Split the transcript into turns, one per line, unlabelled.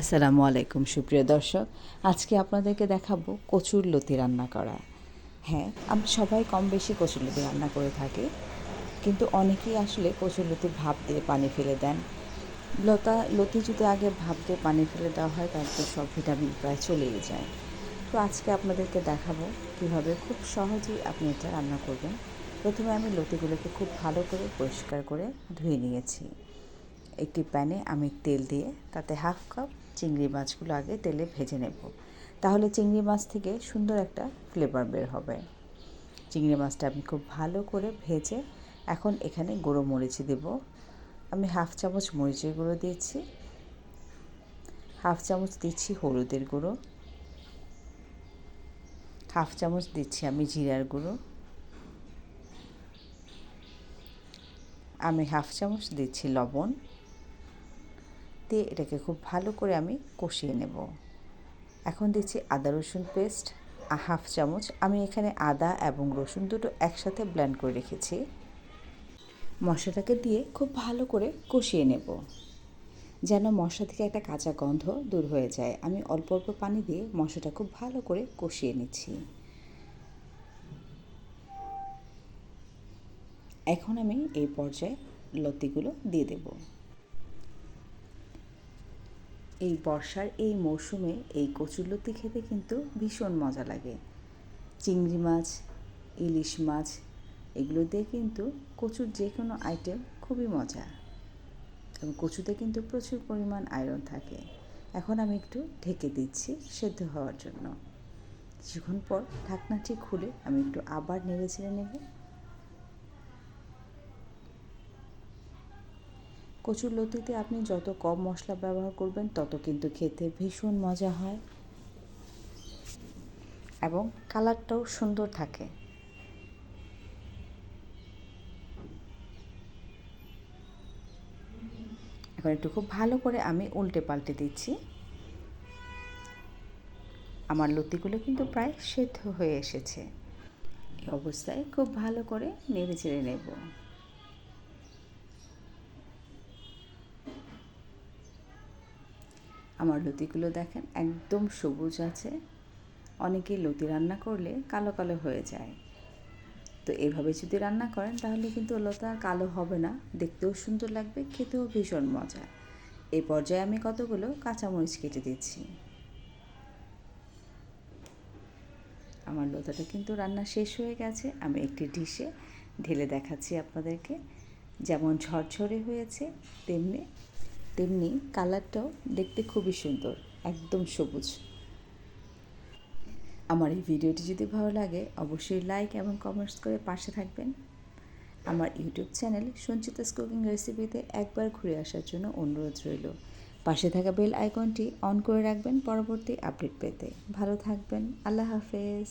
আসসালামু আলাইকুম, সুপ্রিয় দর্শক। আজকে আপনাদেরকে দেখাবো কচুর লতি রান্না করা। হ্যাঁ আমরা সবাই কম বেশি কচুর লতি রান্না করে থাকি, কিন্তু অনেকেই আসলে কচুর লতি ভাপ দিয়ে পানি ফেলে দেন। লতা, লতি যদি আগে ভাপ দিয়ে পানি ফেলে দেওয়া হয় তাহলে তো সব ভিটামিন প্রায় চলেই যায়। তো আজকে আপনাদেরকে দেখাবো কীভাবে খুব সহজেই আপনি এটা রান্না করবেন। প্রথমে আমি লতিগুলোকে খুব ভালো করে পরিষ্কার করে ধুয়ে নিয়েছি। একটি প্যানে আমি তেল দিয়ে তাতে হাফ কাপ চিংড়ি মাছগুলো আগে তেলে ভেজে নেব। তাহলে চিংড়ি মাছ থেকে সুন্দর একটা ফ্লেভার বের হবে। চিংড়ি মাছটা আমি খুব ভালো করে ভেজে এখন এখানে গুঁড়ো মরিচ দেব। আমি হাফ চামচ মরিচের গুঁড়ো দিয়েছি। হাফ চামচ দিচ্ছি হলুদের গুঁড়ো। হাফ চামচ দিচ্ছি আমি জিরার গুঁড়ো। আমি হাফ চামচ দিচ্ছি লবণ। দিয়ে এটাকে খুব ভালো করে আমি কষিয়ে নেব। এখন দিচ্ছি আদা রসুন পেস্ট হাফ চামচ। আমি এখানে আদা এবং রসুন দুটো একসাথে ব্লেন্ড করে রেখেছি। মশলাটাকে দিয়ে খুব ভালো করে কষিয়ে নেব, যেন মশলা থেকে একটা কাঁচা গন্ধ দূর হয়ে যায়। আমি অল্প অল্প পানি দিয়ে মশলাটা খুব ভালো করে কষিয়ে নিচ্ছি। এখন আমি এই পর্যায়ে লতিগুলো দিয়ে দেবো। এই বর্ষার এই মৌসুমে এই কচুরলতি খেতে কিন্তু ভীষণ মজা লাগে। চিংড়ি মাছ, ইলিশ মাছ, এগুলো দিয়ে কিন্তু কচুর যে কোনো আইটেম খুবই মজা। এবং কচুতে কিন্তু প্রচুর পরিমাণ আয়রন থাকে। এখন আমি একটু ঢেকে দিচ্ছি সেদ্ধ হওয়ার জন্য। কিছুক্ষণ পর ঢাকনাটি খুলে আমি একটু আবার নেড়ে ছেড়ে নেব। কচুর লতিতে আপনি যত কম মশলা ব্যবহার করবেন, তত কিন্তু খেতে ভীষণ মজা হয়। এবং কালারটাও সুন্দর থাকে। এখন একটু খুব ভালো করে আমি উল্টে পাল্টে দিচ্ছি। আমার লতিগুলো কিন্তু প্রায় সেদ্ধ হয়ে এসেছে। এই অবস্থায় খুব ভালো করে নেড়ে চেড়ে নেব। আমার লতিগুলো দেখেন, একদম সবুজ আছে। অনেকে লতি রান্না করলে কালো কালো হয়ে যায়। তো এভাবে যদি রান্না করেন, তাহলে কিন্তু লতা কালো হবে না। দেখতেও সুন্দর লাগবে, খেতেও ভীষণ মজা। এই পর্যায়ে আমি কতগুলো কাঁচামরিচ কেটে দিচ্ছি। আমার লতাটা কিন্তু রান্না শেষ হয়ে গেছে। আমি একটি ডিশে ঢেলে দেখাচ্ছি আপনাদেরকে। যেমন ঝরঝরে হয়েছে, তেমনি তেমনি কালারটাও দেখতে খুবই সুন্দর, একদম সবুজ। আমার এই ভিডিওটি যদি ভালো লাগে, অবশ্যই লাইক এবং কমেন্টস করে পাশে থাকবেন। আমার ইউটিউব চ্যানেল সঞ্চিতাস কুকিং রেসিপিতে একবার ঘুরে আসার জন্য অনুরোধ রইল। পাশে থাকা বেল আইকনটি অন করে রাখবেন পরবর্তী আপডেট পেতে। ভালো থাকবেন, আল্লাহ হাফেজ।